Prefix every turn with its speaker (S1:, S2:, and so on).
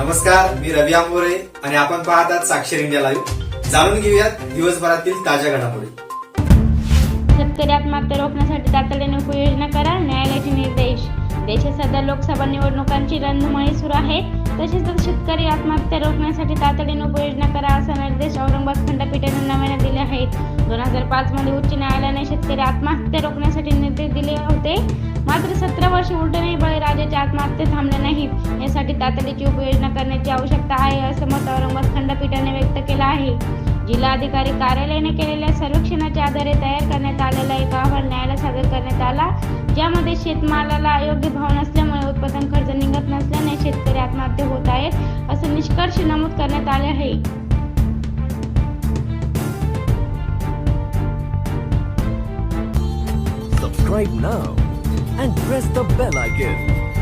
S1: नमस्कार मी रवी आंबोरे आणि आपण पाहतात साक्षर इंडिया लाईव्ह. जाणून घेऊयात दिवसभरातील ताज्या घडामोडी.
S2: शेतकरी आत्महत्या रोखण्यासाठी तातडीने उपाययोजना करा न्यायालयाचे निर्देश. देशात सध्या लोकसभा निवडणुकांची रणधुमाळी सुरू आहे. तसेच शेतकरी आत्महत्या रोखण्यासाठी तातडीने उपाययोजना करा असा निर्देश औरंगाबाद खंडपीठाने नव्याने दिले आहेत. दोन हजार पाच मध्ये उच्च न्यायालयाने शेतकरी आत्महत्या रोखण्यासाठी निर्देश दिले होते. मात्र सतरा वर्ष उलट बळीराजाची आत्महत्या थांबल्या नाहीत यासाठी तातडीची उपाययोजना करण्याची आवश्यकता आहे असं मत औरंगाबाद खंडपीठाने व्यक्त केलं आहे. जिल्हाधिकारी कार्यालयाने केलेल्या सर्वेक्षणाच्या आधारे तयार करण्यात आलेला एक अहवाल न्यायालयात सादर करण्यात आला ज्यामध्ये शेतमालाला योग्य भाव नसल्यामुळे उत्पादन खर्च निघत नसल्याने शेतकरी आत्महत्या होत आहेत असं निष्कर्ष नमूद करण्यात आले आहे.
S3: Subscribe now and press the bell icon.